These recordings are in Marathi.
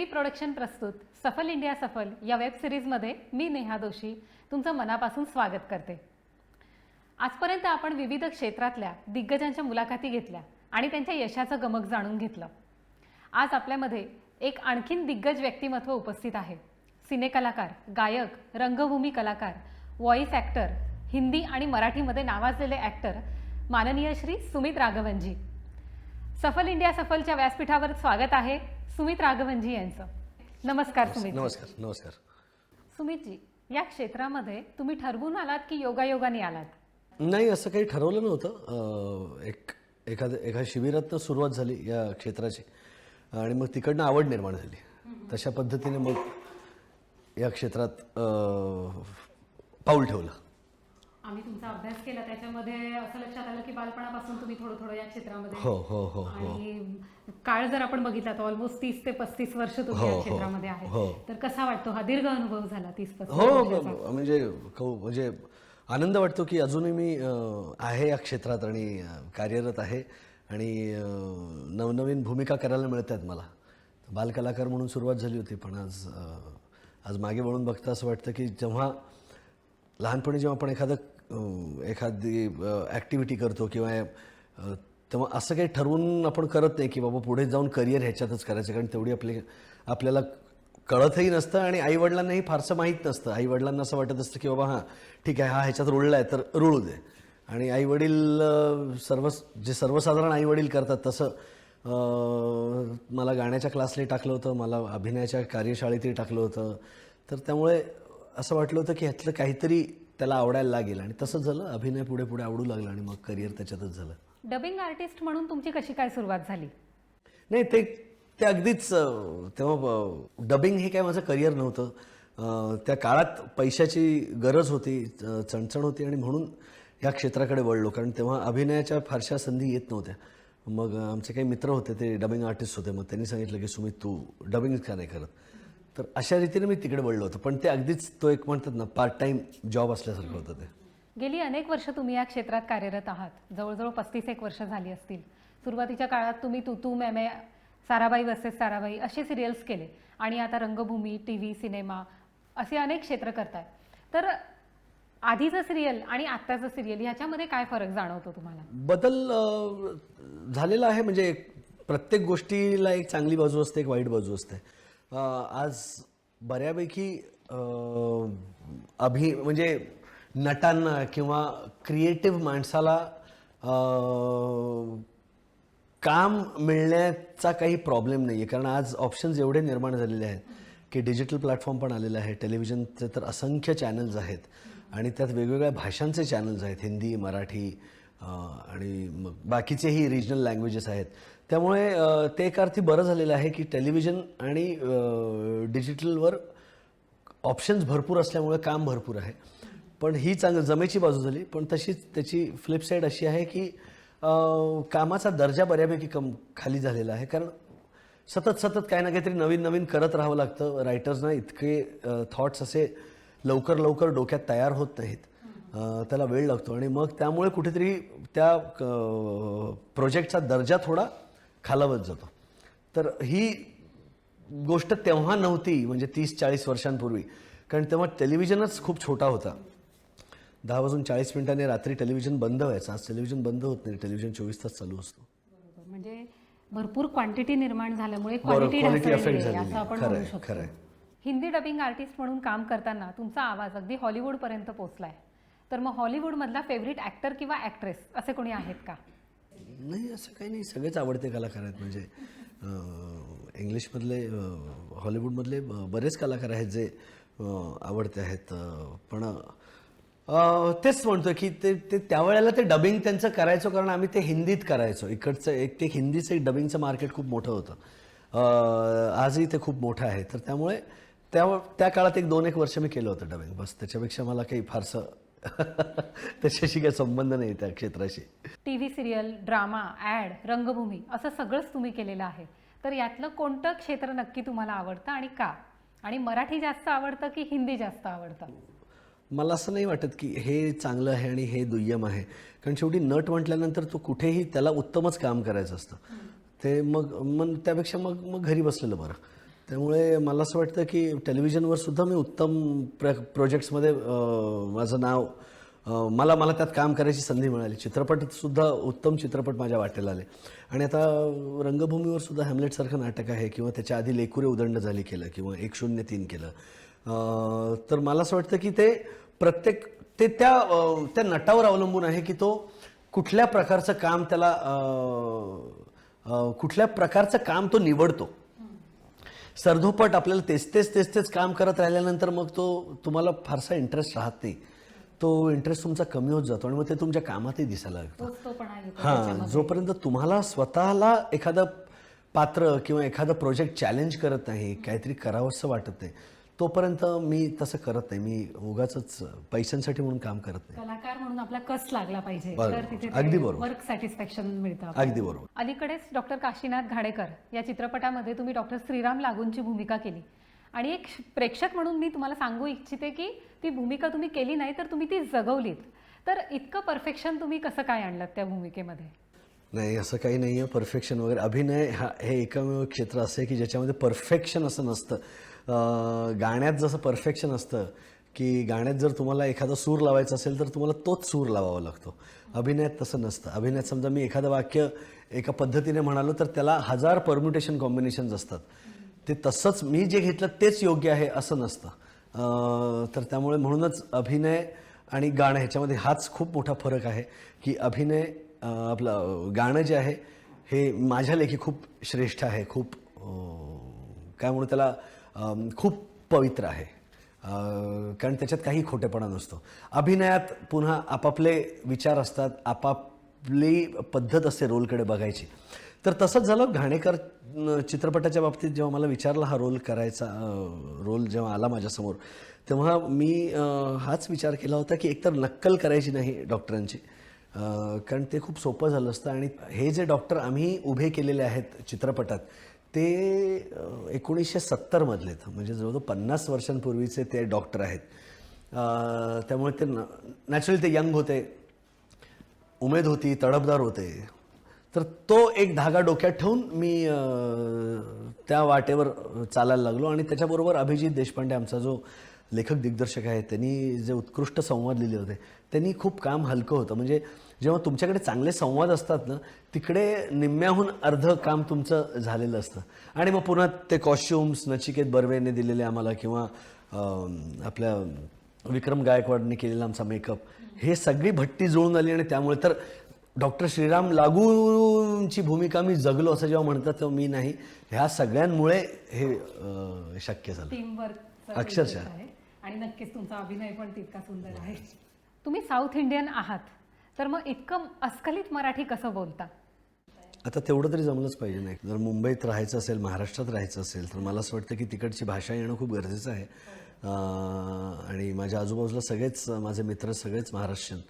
नमस्कार प्रोडक्शन प्रस्तुत सफल इंडिया सफल या वेब सिरीजमध्ये मी नेहा दोशी तुमचं मनापासून स्वागत करते. आजपर्यंत आपण विविध क्षेत्रातल्या दिग्गजांच्या मुलाखती घेतल्या आणि त्यांच्या यशाचं गमक जाणून घेतलं. आज आपल्यामध्ये एक आणखीन दिग्गज व्यक्तिमत्व उपस्थित आहे. सिनेकलाकार गायक रंगभूमी कलाकार व्हॉइस ॲक्टर हिंदी आणि मराठीमध्ये नावाजलेले ॲक्टर माननीय श्री सुमित राघवनजी. सफल इंडिया सफलच्या व्यासपीठावर स्वागत आहे. सुमित राघवनजी यांचं. नमस्कार सुमित नमस्कार नमस्कार. सुमितजी या क्षेत्रामध्ये तुम्ही ठरवून आलात की योगायोगाने आलात? नाही असं काही ठरवलं नव्हतं. एक एखाद्या एका शिबिरातनं सुरुवात झाली या क्षेत्राची आणि मग तिकडनं आवड निर्माण झाली. तशा पद्धतीने मग या क्षेत्रात पाऊल ठेवलं. आम्ही तुमचा अभ्यास केला त्याच्यामध्ये असं लक्षात आलं की बालपणापासून तुम्ही थोडं थोडं या क्षेत्रामध्ये हो हो हो हो. आणि काळ जर आपण बघितला तर ऑलमोस्ट तीस ते पस्तीस वर्ष तुम्ही हो, या हो, क्षेत्रामध्ये आहे हो. तर कसा वाटतो? हा दीर्घ अनुभव झाला तीस पस्तीस हो वर्षाचा. ब- म्हणजे कौ म्हणजे आनंद वाटतो की अजूनही मी अं, आहे या क्षेत्रात आणि अं, कार्यरत आहे आणि अं, नवनवीन भूमिका करायला मिळत आहेत मला. बालकलाकार म्हणून सुरुवात झाली होती पण आज अं, आज मागे वळून बघता असं वाटतं की जेव्हा लहानपणी जेव्हा आपण एखादं एखादी ॲक्टिव्हिटी करतो किंवा तेव्हा असं काही ठरवून आपण करत नाही की बाबा पुढे जाऊन करिअर ह्याच्यातच करायचं कारण तेवढी आपली आपल्याला कळतही नसतं आणि आईवडिलांनाही फारसं माहीत नसतं. आईवडिलांना असं वाटत असतं की बाबा हां ठीक आहे हा ह्याच्यात रुळला आहे तर रुळू दे. आणि आईवडील सर्व जे सर्वसाधारण आईवडील करतात तसं मला गाण्याच्या क्लासला टाकलं होतं मला अभिनयाच्या कार्यशाळेतही टाकलं होतं. तर त्यामुळे असं वाटलं होतं की ह्यातलं काहीतरी त्याला आवडायला लागेल. आणि तसंच झालं अभिनय पुढे पुढे आवडू लागला आणि मग करिअर त्याच्यातच झालं. डबिंग आर्टिस्ट म्हणून तुमची कशी काय सुरुवात झाली? नाही ते ते अगदीच तेव्हा डबिंग हे काय माझं करिअर नव्हतं. त्या काळात पैशाची गरज होती चणचण होती आणि म्हणून या क्षेत्राकडे वळलो. कारण तेव्हा अभिनयाच्या फारशा संधी येत नव्हत्या. मग आमचे काही मित्र होते ते डबिंग आर्टिस्ट होते. मग त्यांनी सांगितलं की सुमित तू डबिंग का नाही करत? तर अशा रीतीने मी तिकडे वळलो होतो. पण ते अगदीच तो एक म्हणतात ना पार्ट टाईम जॉब असल्यासारखं होतं ते. गेली अनेक वर्ष तुम्ही या क्षेत्रात कार्यरत आहात. जवळजवळ पस्तीस एक वर्ष झाली असतील. सुरुवातीच्या काळात तुम्ही तू तू मॅमे साराबाई वर्सेस साराबाई असे सिरियल्स केले. आणि आता रंगभूमी टी व्ही सिनेमा असे अनेक क्षेत्र करताय. तर आधीचं सिरियल आणि आत्ताचं सिरियल ह्याच्यामध्ये काय फरक जाणवतो तुम्हाला? बदल झालेला आहे. म्हणजे प्रत्येक गोष्टीला एक चांगली बाजू असते एक वाईट बाजू असते. आज बऱ्यापैकी अभि म्हणजे नटांना किंवा क्रिएटिव्ह माणसाला काम मिळण्याचा काही प्रॉब्लेम नाही आहे कारण आज ऑप्शन्स एवढे निर्माण झालेले आहेत की डिजिटल प्लॅटफॉर्म पण आलेलं आहे टेलिव्हिजनचे तर असंख्य चॅनल्स आहेत. आणि त्यात वेगवेगळ्या भाषांचे चॅनल्स आहेत. हिंदी मराठी आणि मग बाकीचेही रिजनल लँग्वेजेस आहेत. त्यामुळे ते एक अर्थी बरं झालेलं आहे की टेलिव्हिजन आणि डिजिटलवर ऑप्शन्स भरपूर असल्यामुळे काम भरपूर आहे. पण ही चांग जमेची बाजू झाली. पण तशीच त्याची फ्लिपसाईड अशी आहे की कामाचा दर्जा बऱ्यापैकी कम खाली झालेला आहे. कारण सतत सतत काही ना काहीतरी नवीन नवीन करत राहावं लागतं. रायटर्सना इतके थॉट्स असे लवकर लवकर डोक्यात तयार होत नाहीत. त्याला वेळ लागतो. आणि मग त्यामुळे कुठेतरी त्या प्रोजेक्टचा दर्जा थोडा खालावत जातो. तर ही गोष्ट तेव्हा नव्हती म्हणजे तीस चाळीस वर्षांपूर्वी. कारण तेव्हा टेलिव्हिजनच खूप छोटा होता. दहा वाजून चाळीस मिनिटांनी रात्री टेलिव्हिजन बंद व्हायचं. आज टेलिव्हिजन बंद होत नाही. टेलिव्हिजन चोवीस तास चालू असतो. म्हणजे भरपूर क्वांटिटी निर्माण झाल्यामुळे क्वालिटी आहे. आपण खरं खरं. हिंदी डबिंग आर्टिस्ट म्हणून काम करताना तुमचा आवाज अगदी हॉलिवूडपर्यंत पोहोचलाय. तर मग हॉलिवूडमधला फेवरेट ॲक्टर किंवा ॲक्ट्रेस असे कोणी आहेत का? नाही असं काही नाही. सगळेच आवडते कलाकार आहेत. म्हणजे इंग्लिशमधले हॉलिवूडमधले बरेच कलाकार आहेत जे आवडते आहेत. पण तेच म्हणतो की ते ते त्यावेळेला ते डबिंग त्यांचं करायचो कारण आम्ही ते हिंदीत करायचो. इकडचं एक ते हिंदीचं एक डबिंगचं मार्केट खूप मोठं होतं. आजही ते खूप मोठं आहे. तर त्यामुळे त्या त्या काळात एक दोन एक वर्ष मी केलं होतं डबिंग. बस त्याच्यापेक्षा मला काही फारसं त्याच्याशी काही संबंध नाही त्या क्षेत्राशी. T V serial drama and रंगभूमी असं सगळंच तुम्ही केलेलं आहे. तर यातलं कोणतं क्षेत्र नक्की तुम्हाला आवडतं आणि का? आणि मराठी जास्त आवडतं की हिंदी जास्त आवडतं? मला असं नाही वाटत की हे चांगलं आहे आणि हे दुय्यम आहे. कारण शेवटी नट म्हटल्यानंतर तो कुठेही त्याला उत्तमच काम करायचं असतं. ते मग मग त्यापेक्षा मग मग घरी बसलेलं बरं. त्यामुळे मला असं वाटतं की टेलिव्हिजनवर सुद्धा मी उत्तम प्र प्रोजेक्ट्समध्ये माझं नाव मला मला त्यात काम करायची संधी मिळाली. चित्रपटसुद्धा उत्तम चित्रपट माझ्या वाटेला आले. आणि आता रंगभूमीवर सुद्धा हॅमलेटसारखं नाटक आहे किंवा त्याच्या आधी लेकुरे उदंड झाली केलं किंवा एक शून्य तीन केलं. तर मला असं वाटतं की ते प्रत्येक ते त्या त्या नटावर अवलंबून आहे की तो कुठल्या प्रकारचं काम त्याला कुठल्या प्रकारचं काम तो निवडतो. सरधोपट आपल्याला तेच तेच तेच तेच काम करत राहिल्यानंतर मग तो तुम्हाला फारसा इंटरेस्ट राहत नाही. तो इंटरेस्ट तुमचा कमी होत जातो आणि मग ते तुमच्या कामातही दिसायला लागतं. हां जोपर्यंत तुम्हाला स्वतःला एखादं पात्र किंवा एखादं प्रोजेक्ट चॅलेंज करत नाही काहीतरी करावंसं वाटत नाही तोपर्यंत मी तसं करत नाही. मी उगाच पैशांसाठी म्हणून काम करत नाही. कलाकार म्हणून आपला कस लागला पाहिजे? बरोबर. तर तिथे अगदी बरोबर. वर्क सॅटिस्फॅक्शन मिळतं आपल्याला. अगदी बरोबर. अलीकडेच डॉक्टर काशीनाथ घाडेकर या चित्रपटामध्ये तुम्ही डॉक्टर श्रीराम लागूंची भूमिका केली. आणि एक प्रेक्षक म्हणून मी तुम्हाला सांगू इच्छिते की ती भूमिका तुम्ही केली नाही तर तुम्ही ती जगवलीत. तर इतकं परफेक्शन तुम्ही कसं काय आणलं त्या भूमिकेमध्ये? नाही असं काही नाही आहे परफेक्शन वगैरे. अभिनय हा हे एकमेव क्षेत्र असं आहे की ज्याच्यामध्ये परफेक्शन असं नसतं. गाण्यात जसं परफेक्शन असतं की गाण्यात जर तुम्हाला एखादा सूर लावायचा असेल तर तुम्हाला तोच सूर लावावा लागतो. अभिनयात तसं नसतं. अभिनयात समजा मी एखादं वाक्य एका पद्धतीने म्हणालो तर त्याला हजार परम्युटेशन कॉम्बिनेशन्स असतात. ते तसंच मी जे घेतलं तेच योग्य आहे असं नसतं. तर त्यामुळे म्हणूनच अभिनय आणि गाणं ह्याच्यामध्ये हाच खूप मोठा फरक आहे की अभिनय आपलं गाणं जे आहे हे माझ्या लेखी खूप श्रेष्ठ आहे खूप काय म्हणू त्याला खूप पवित्र आहे. कारण त्याच्यात काही खोटेपणा नसतो. अभिनयात पुन्हा आपापले विचार असतात आपापली पद्धत असते रोलकडे बघायची. तर तसंच झालं घाणेकर चित्रपटाच्या बाबतीत जेव्हा मला विचारला हा रोल करायचा रोल जेव्हा आला माझ्यासमोर तेव्हा मी हाच विचार केला होता की एकतर नक्कल करायची नाही डॉक्टरांची कारण ते खूप सोपं झालं असतं आणि हे जे डॉक्टर आम्ही उभे केलेले आहेत चित्रपटात ते एकोणीसशे सत्तरमधले आहेत. म्हणजे जवळजवळ पन्नास वर्षांपूर्वीचे ते डॉक्टर आहेत. त्यामुळे ते नॅचरली ते यंग होते उमेद होती तडफदार होते. तर तो एक धागा डोक्यात ठेवून मी त्या वाटेवर चालायला लागलो आणि त्याच्याबरोबर अभिजित देशपांडे आमचा जो लेखक दिग्दर्शक आहे त्यांनी जे उत्कृष्ट संवाद लिहिले होते त्यांनी खूप काम हलकं होतं. म्हणजे जेव्हा तुमच्याकडे चांगले संवाद असतात ना तिकडे निम्म्याहून अर्ध काम तुमचं झालेलं असतं. आणि मग पुन्हा ते कॉस्ट्युम्स नचिकेत बर्वेने दिलेले आम्हाला किंवा आपल्या विक्रम गायकवाडने केलेला आमचा मेकअप हे सगळी भट्टी जुळून आली आणि त्यामुळे तर डॉक्टर श्रीराम लागूंची भूमिका मी जगलो असं जेव्हा म्हणतात तेव्हा मी नाही. ह्या सगळ्यांमुळे हे शक्य झालं. अक्षरशः. आणि नक्कीच तुमचा अभिनय पण तितका सुंदर आहे. तुम्ही साऊथ इंडियन आहात तर मग इतकं अस्खलित मराठी कसं बोलता? आता तेवढं तरी जमलंच पाहिजे नाही. जर मुंबईत राहायचं असेल महाराष्ट्रात राहायचं असेल तर मला असं वाटतं की तिकडची भाषा येणं खूप गरजेचं आहे. आणि माझ्या आजूबाजूला सगळेच माझे मित्र सगळेच महाराष्ट्रीयन.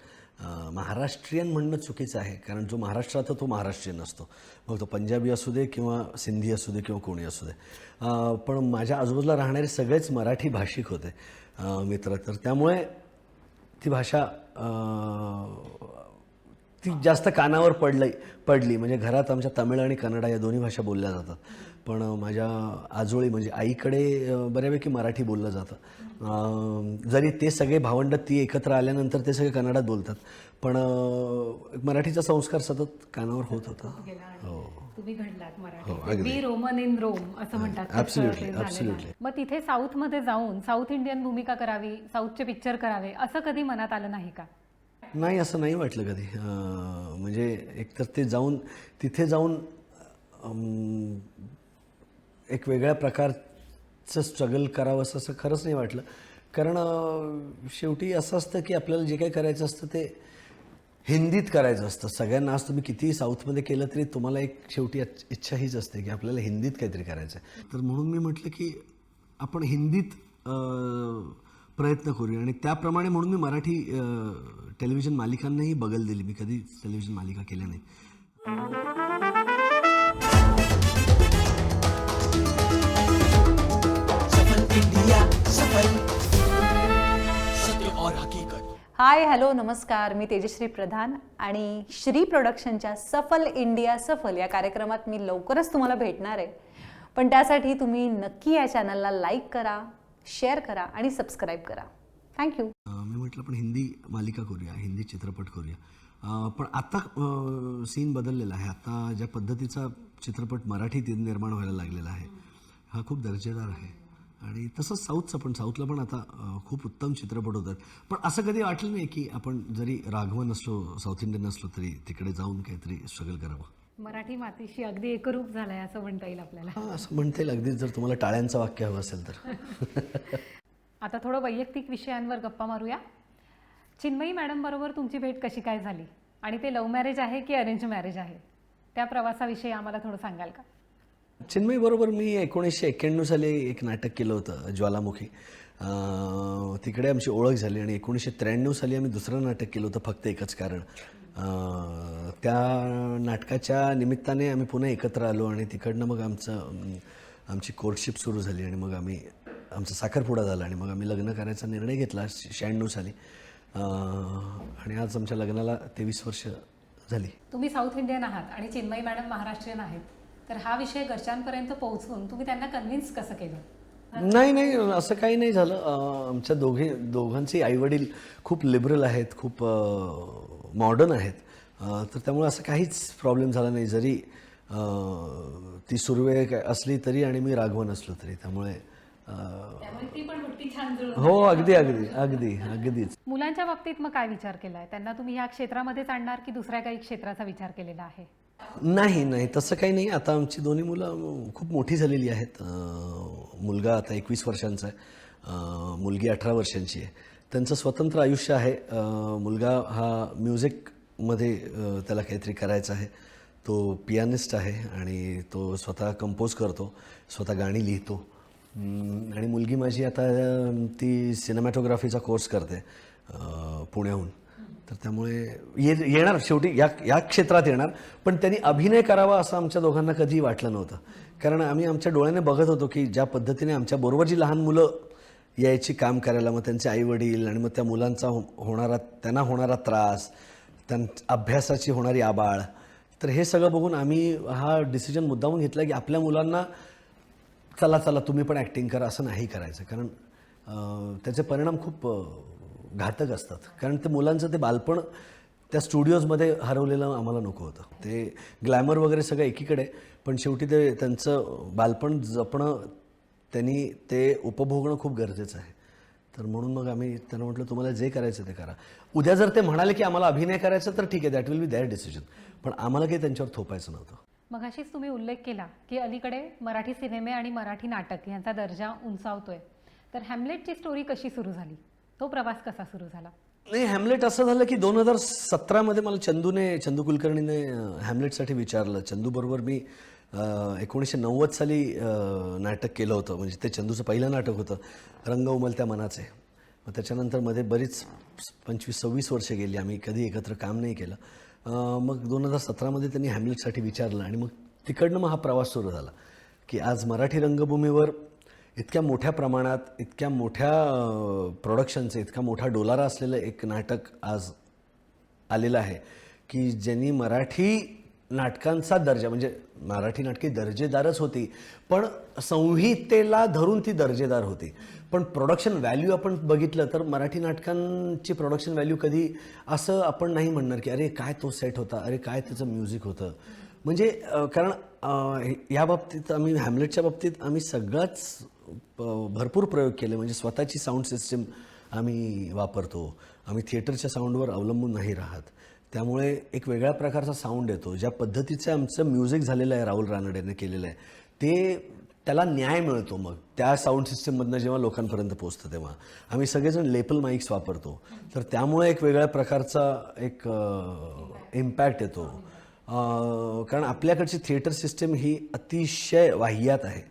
महाराष्ट्रीयन म्हणणं चुकीचं आहे कारण जो महाराष्ट्रात तो महाराष्ट्रीयन असतो. मग तो पंजाबी असू दे किंवा सिंधी असू दे किंवा कोणी असू दे. पण माझ्या आजूबाजूला राहणारे सगळेच मराठी भाषिक होते. मित्र. तर त्यामुळे ती भाषा ती जास्त कानावर पडली पडली. म्हणजे घरात आमच्या तमिळ आणि कन्नडा या दोन्ही भाषा बोलल्या जातात. पण माझ्या आजोळी म्हणजे आईकडे बऱ्यापैकी मराठी बोललं जातं. जरी ते सगळे भावंड ती एकत्र आल्यानंतर ते सगळे कन्नडात बोलतात. पण मराठीचा संस्कार सतत कानावर होत होता. हो. तुम्ही घडलात हो, मराठी अगदी. बी रोमन इन रोम असं म्हणतात. मग तिथे साऊथमध्ये जाऊन साऊथ इंडियन भूमिका करावी साऊथचे पिक्चर करावे असं कधी मनात आलं नाही का? नाही असं नाही वाटलं कधी. म्हणजे एकतर ते जाऊन तिथे जाऊन एक वेगळ्या प्रकारचं स्ट्रगल करावं असं असं खरंच नाही वाटलं. कारण शेवटी असं असतं की आपल्याला जे काही करायचं असतं ते हिंदीत करायचं असतं. सगळ्यांना आज तुम्ही कितीही साऊथमध्ये केलं तरी तुम्हाला एक शेवटी इच्छा हीच असते की आपल्याला हिंदीत काहीतरी करायचं आहे तर म्हणून मी म्हटलं की आपण हिंदीत प्रयत्न करूया. आणि त्याप्रमाणे म्हणून मी मराठी टेलिव्हिजन मालिकांनाही बगल दिली. मी कधी टेलिव्हिजन मालिका केल्या नाही सफल इंडिया सफल हाय हॅलो नमस्कार. मी तेजश्री प्रधान आणि श्री प्रोडक्शनच्या सफल इंडिया सफल या कार्यक्रमात मी लवकरच तुम्हाला भेटणार आहे. पण त्यासाठी तुम्ही नक्की या चॅनलला लाईक करा शेअर करा आणि सबस्क्राईब करा. थँक्यू मी म्हटलं पण हिंदी मालिका करूया हिंदी चित्रपट करूया. पण आता सीन बदललेला आहे. आता ज्या पद्धतीचा चित्रपट मराठीत निर्माण व्हायला लागलेला आहे हा खूप दर्जेदार आहे. आणि तसंच साऊथचं पण साऊथला पण आता खूप उत्तम चित्रपट होतात. पण असं कधी वाटलं नाही की आपण जरी राघवन असलो साऊथ इंडियन असलो तरी तिकडे जाऊन काहीतरी स्ट्रगल करावं? मराठी मातीशी अगदी एकरूप झालाय असं म्हणता येईल आपल्याला. हां असं म्हणता येईल. अगदीच जर तुम्हाला टाळ्यांचं वाक्य हवं असेल तर. आता थोडं वैयक्तिक विषयांवर गप्पा मारूया. चिन्मयी मॅडम बरोबर तुमची भेट कशी काय झाली? आणि ते लव्ह मॅरेज आहे की अरेंज मॅरेज आहे? त्या प्रवासाविषयी आम्हाला थोडं सांगाल का? चिन्मयी बरोबर मी एकोणीसशे एक्क्याण्णव साली एक नाटक केलं होतं ज्वालामुखी. तिकडे आमची ओळख झाली आणि एकोणीसशे त्र्याण्णव साली आम्ही दुसरं नाटक केलं होतं फक्त एकच कारण. त्या नाटकाच्या निमित्ताने आम्ही पुन्हा एकत्र आलो आणि तिकडनं मग आमचं आमची कोर्टशिप सुरू झाली आणि मग आम्ही आमचा साखरपुडा झाला आणि मग आम्ही लग्न करायचा निर्णय घेतला शहाण्णव साली. आणि आज आमच्या लग्नाला तेवीस वर्ष झाली. तुम्ही साऊथ इंडियन आहात आणि चिन्मयी मॅडम महाराष्ट्रीयन आहेत. तर हा विषय घरच्यांपर्यंत पोहोचवून तुम्ही त्यांना कन्व्हिन्स कसं केलं? नाही नाही असं काही नाही झालं. आमच्या दोघे दोघांचे आईवडील खूप लिबरल आहेत खूप मॉडर्न आहेत. तर त्यामुळे असं काहीच प्रॉब्लेम झाला नाही. जरी ती सुर्वे असली तरी आणि मी राघवन असलो तरी. त्यामुळे अं, त्यामुळे ती पण मोठी छान जुळून हो अगदी अगदी अगदी अगदीच. मुलांच्या बाबतीत मग काय विचार केलाय? त्यांना तुम्ही ह्या क्षेत्रामध्येच आणणार की दुसऱ्या काही क्षेत्राचा विचार केलेला आहे? नाही नाही. तसं काही नाही. आता आमची दोन्ही मुलं खूप मोठी झालेली आहेत. मुलगा आता एकवीस वर्षांचा आहे. मुलगी अठरा वर्षांची आहे. त्यांचं स्वतंत्र आयुष्य आहे. मुलगा हा म्युझिकमध्ये त्याला काहीतरी करायचं आहे. तो पियानिस्ट आहे आणि तो स्वतः कंपोज करतो स्वतः गाणी लिहितो. आणि मुलगी माझी आता ती सिनेमॅटोग्राफीचा कोर्स करते पुण्याहून. तर त्यामुळे ये येणार शेवटी या या क्षेत्रात येणार. पण त्यांनी अभिनय करावा असं आमच्या दोघांना कधीही वाटलं नव्हतं. कारण आम्ही आमच्या डोळ्याने बघत होतो की ज्या पद्धतीने आमच्या बरोबर जी लहान मुलं यायची काम करायला मग त्यांचे आईवडील आणि मग त्या मुलांचा हो होणारा त्यांना होणारा त्रास त्यां अभ्यासाची होणारी आबाळ. तर हे सगळं बघून आम्ही हा डिसिजन मुद्दामून घेतला की आपल्या मुलांना चला चला तुम्ही पण ॲक्टिंग करा असं नाही करायचं. कारण त्याचे परिणाम खूप घातक असतात. कारण ते मुलांचं ते बालपण त्या स्टुडिओजमध्ये हरवलेलं आम्हाला नको होतं. ते ग्लॅमर वगैरे सगळं एकीकडे पण शेवटी ते त्यांचं बालपण जपणं त्यांनी ते उपभोगणं खूप गरजेचं आहे. तर म्हणून मग आम्ही त्यांना म्हटलं तुम्हाला जे करायचं ते करा. उद्या जर ते म्हणाले की आम्हाला अभिनय करायचं तर ठीक आहे that will be their decision पण आम्हाला काही त्यांच्यावर थोपायचं नव्हतं. मग अशीच तुम्ही उल्लेख केला की अलीकडे मराठी सिनेमे आणि मराठी नाटक यांचा दर्जा उंचावतोय. तर हॅमलेटची स्टोरी कशी सुरू झाली? तो प्रवास कसा सुरू झाला? नाही हॅमलेट असं झालं की दोन हजार सतरामध्ये मला चंदूने चंदू कुलकर्णीने हॅमलेटसाठी विचारलं. चंदूबरोबर मी एकोणीसशे नव्वद साली नाटक केलं होतं. म्हणजे ते चंदूचं पहिलं नाटक होतं. रंग उमलत्या मनाचे. मग त्याच्यानंतरमध्ये बरीच पंचवीस सव्वीस वर्षे गेली. आम्ही कधी एकत्र काम नाही केलं. मग दोन हजार सतरामध्ये त्यांनी हॅमलेटसाठी विचारलं आणि मग तिकडनं मग हा प्रवास सुरू झाला की आज मराठी रंगभूमीवर इतक्या मोठ्या प्रमाणात इतक्या मोठ्या प्रोडक्शनचं इतका मोठा डोलारा असलेलं एक नाटक आज आलेलं आहे की ज्यांनी मराठी नाटकांचा दर्जा म्हणजे मराठी नाटके दर्जेदारच होती पण संहितेला धरून ती दर्जेदार होती. पण प्रोडक्शन व्हॅल्यू आपण बघितलं तर मराठी नाटकांची प्रोडक्शन व्हॅल्यू कधी असं आपण नाही म्हणणार की अरे काय तो सेट होता अरे काय त्याचं म्युझिक होतं. म्हणजे कारण या बाबतीत आम्ही हॅमलेटच्या बाबतीत आम्ही सगळंच भरपूर प्रयोग केले. म्हणजे स्वतःची साऊंड सिस्टीम आम्ही वापरतो. आम्ही थिएटरच्या साऊंडवर अवलंबून नाही राहत. त्यामुळे एक वेगळ्या प्रकारचा साऊंड येतो. ज्या पद्धतीचं आमचं म्युझिक झालेलं आहे राहुल रानडेने केलेलं आहे ते त्याला न्याय मिळतो मग. त्या साऊंड सिस्टीममधनं जेव्हा लोकांपर्यंत पोचतं तेव्हा. आम्ही सगळेजण लेपल माईक्स वापरतो. तर त्यामुळे एक वेगळ्या प्रकारचा एक इम्पॅक्ट येतो. कारण आपल्याकडची थिएटर सिस्टीम ही अतिशय वाह्यात आहे.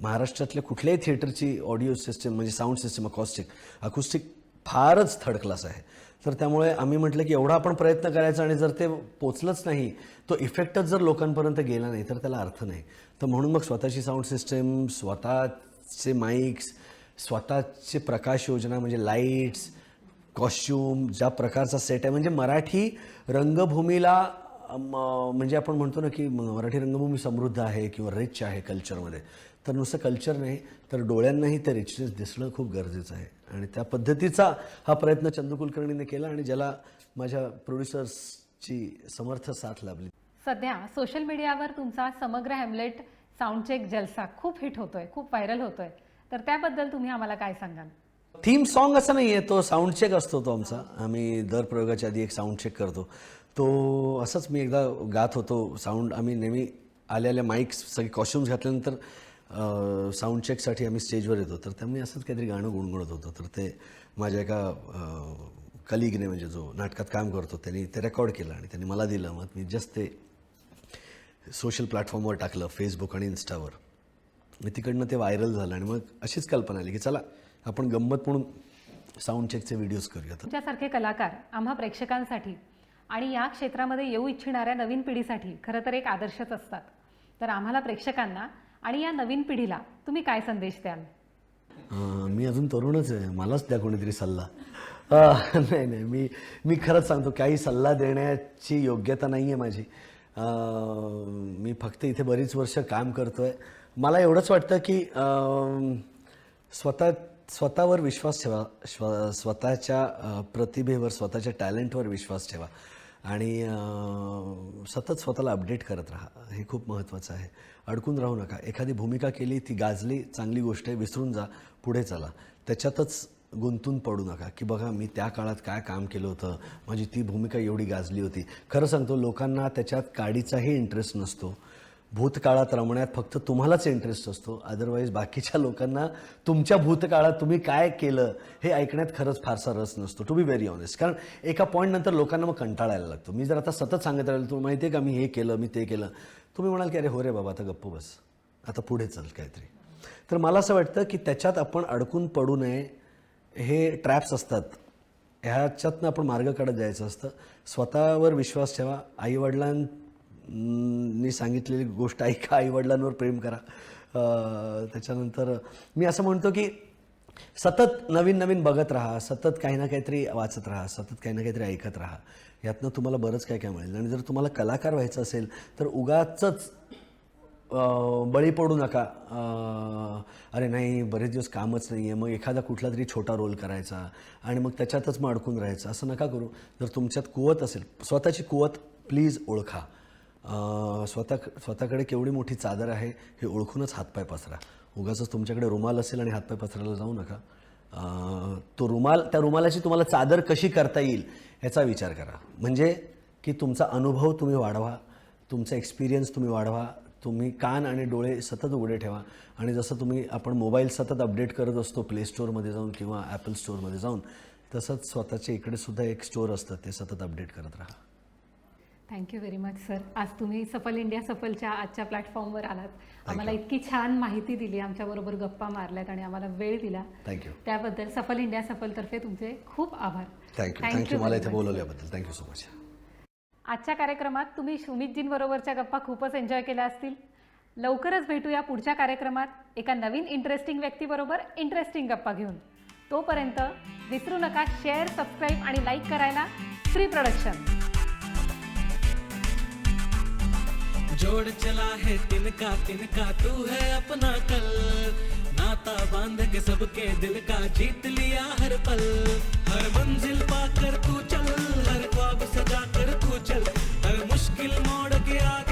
महाराष्ट्रातल्या कुठल्याही थिएटरची ऑडिओ सिस्टीम म्हणजे साऊंड सिस्टीम अकॉस्टिक अकुस्टिक फारच थर्ड क्लास आहे. तर त्यामुळे आम्ही म्हटलं की एवढा आपण प्रयत्न करायचा आणि जर ते पोचलंच नाही तो इफेक्टच जर लोकांपर्यंत गेला नाही तर त्याला अर्थ नाही. तर म्हणून मग स्वतःची साऊंड सिस्टीम स्वतःचे माईक्स स्वतःचे प्रकाश योजना म्हणजे लाईट्स कॉस्च्युम ज्या प्रकारचा सेट आहे म्हणजे मराठी रंगभूमीला म्हणजे आपण म्हणतो ना की मराठी रंगभूमी समृद्ध आहे किंवा रिच आहे कल्चरमध्ये तर नुसतं कल्चर नाही तर डोळ्यांनाही ते रिचनेस दिसणं खूप गरजेचं आहे. आणि त्या पद्धतीचा हा प्रयत्न चंदू कुलकर्णीने केला आणि ज्याला माझ्या प्रोड्युसर्सची समर्थ साथ लाभली. सध्या सोशल मीडियावर तुमचा समग्र हॅमलेट साऊंडचेक जलसा खूप हिट होतोय खूप व्हायरल होतोय. तर त्याबद्दल तुम्ही आम्हाला काय सांगाल? थीम सॉन्ग असं नाही आहे तो साऊंड चेक असतो तो आमचा. आम्ही दर प्रयोगाच्या आधी एक साऊंड चेक करतो. तो असंच मी एकदा गात होतो साऊंड आम्ही नेहमी आल्या माईक्स सगळे कॉस्ट्युम्स घातल्यानंतर साऊंड चेकसाठी आम्ही स्टेजवर येतो. तर त्यामुळे असंच काहीतरी गाणं गुणगुणत होतो. तर ते माझ्या एका कलिगने म्हणजे जो नाटकात काम करतो त्यांनी ते रेकॉर्ड केलं आणि त्यांनी मला दिलं. मग मी जस्ट ते सोशल प्लॅटफॉर्मवर टाकलं फेसबुक आणि इन्स्टावर मी तिकडनं ते व्हायरल झालं आणि मग अशीच कल्पना आली की चला आपण गंमत म्हणून साऊंड चेकचे व्हिडिओज करूया. तुमच्यासारखे कलाकार आम्हा प्रेक्षकांसाठी आणि या क्षेत्रामध्ये येऊ इच्छिणाऱ्या नवीन पिढीसाठी खरं तर एक आदर्शच असतात. तर आम्हाला प्रेक्षकांना आणि या नवीन पिढीला तुम्ही काय संदेश द्याल? मी अजून तरुणच आहे. मलाच द्या कोणीतरी सल्ला. नाही नाही. मी मी खरंच सांगतो काही सल्ला देण्याची योग्यता नाही आहे माझी मी फक्त इथे बरीच वर्ष काम करतो आहे मला एवढंच वाटतं की स्वतः स्वतःवर विश्वास ठेवा. स्व स्वतःच्या प्रतिभेवर स्वतःच्या टॅलेंटवर विश्वास ठेवा. आणि सतत स्वतःला अपडेट करत राहा. हे खूप महत्त्वाचं आहे. अडकून राहू नका. एखादी भूमिका केली ती गाजली चांगली गोष्ट आहे विसरून जा पुढे चला. त्याच्यातच गुंतून पडू नका की बघा मी त्या काळात काय काम केलं होतं? माझी ती भूमिका एवढी गाजली होती. खरं सांगतो लोकांना त्याच्यात काडीचाही इंटरेस्ट नसतो. भूतकाळात रमण्यात फक्त तुम्हालाच इंटरेस्ट असतो. अदरवाईज बाकीच्या लोकांना तुमच्या भूतकाळात तुम्ही काय केलं हे ऐकण्यात खरंच फारसा रस नसतो टू बी व्हेरी ऑनेस्ट कारण एका पॉईंट नंतर लोकांना मग कंटाळायला लागतो. मी जर आता सतत सांगत राहिलो तुम्ही माहिती आहे का मी हे केलं मी ते केलं? तुम्ही म्हणाल की अरे हो रे बाबा आता गप्प बस. आता पुढे चल काहीतरी. तर मला असं वाटतं की त्याच्यात आपण अडकून पडू नये. हे ट्रॅप्स असतात. ह्याच्यातनं आपण मार्ग काढत जायचं असतं. स्वतःवर विश्वास ठेवा. आईवडिलां नी सांगितलेली गोष्ट ऐका आईवडिलांवर प्रेम करा. त्याच्यानंतर मी असं म्हणतो की सतत नवीन नवीन बघत राहा सतत काही ना काहीतरी वाचत राहा सतत काही ना काहीतरी ऐकत राहा. यातनं तुम्हाला बरंच काय काय मिळेल. आणि जर तुम्हाला कलाकार व्हायचं असेल तर उगाचच बळी पडू नका. अरे नाही बरेच दिवस कामच नाही आहे मग एखादा कुठला तरी छोटा रोल करायचा आणि मग त्याच्यातच मग अडकून राहायचं. असं नका करू. जर तुमच्यात कुवत असेल स्वतःची कुवत प्लीज ओळखा. स्वतः स्वतःकडे केवढी मोठी चादर आहे हे ओळखूनच हातपाय पसरा. उगाच तुमच्याकडे रुमाल असेल आणि हातपाय पसरायला जाऊ नका. तो रुमाल त्या रुमालाची तुम्हाला चादर कशी करता येईल ह्याचा विचार करा. म्हणजे की तुमचा अनुभव तुम्ही वाढवा तुमचा एक्सपिरियन्स तुम्ही वाढवा तुम्ही कान आणि डोळे सतत उघडे ठेवा. आणि जसं तुम्ही आपण मोबाईल सतत अपडेट करत असतो प्ले स्टोअरमध्ये जाऊन किंवा ॲपल स्टोअरमध्ये जाऊन तसंच स्वतःच्या इकडे सुद्धा एक स्टोअर असतं ते सतत अपडेट करत राहा. थँक्यू व्हेरी मच सर आज तुम्ही सफल इंडिया सफलच्या आजच्या प्लॅटफॉर्मवर आलात. आम्हाला इतकी छान माहिती दिली आमच्याबरोबर गप्पा मारल्यात आणि आम्हाला वेळ दिला. थँक्यू त्याबद्दल सफल इंडिया सफलतर्फे तुमचे खूप आभार. थँक्यू थँक्यू मला इथे. बोलवल्याबद्दल. थँक्यू सो मच आजच्या कार्यक्रमात तुम्ही सुमितजींबरोबरच्या गप्पा खूपच एन्जॉय केल्या असतील. लवकरच भेटूया पुढच्या कार्यक्रमात. एका नवीन इंटरेस्टिंग व्यक्तीबरोबर इंटरेस्टिंग गप्पा घेऊन. तोपर्यंत विसरू नका शेअर सबस्क्राईब आणि लाईक करायला. श्री प्रोडक्शन जोड़ चला है तिनका तिनका, तू है अपना कल। नाता बाँध के सबके दिल का जीत लिया हर पल। हर मंजिल पाकर तू चल, हर ख्वाब सजा कर तू चल। हर मुश्किल मोड़ के आगे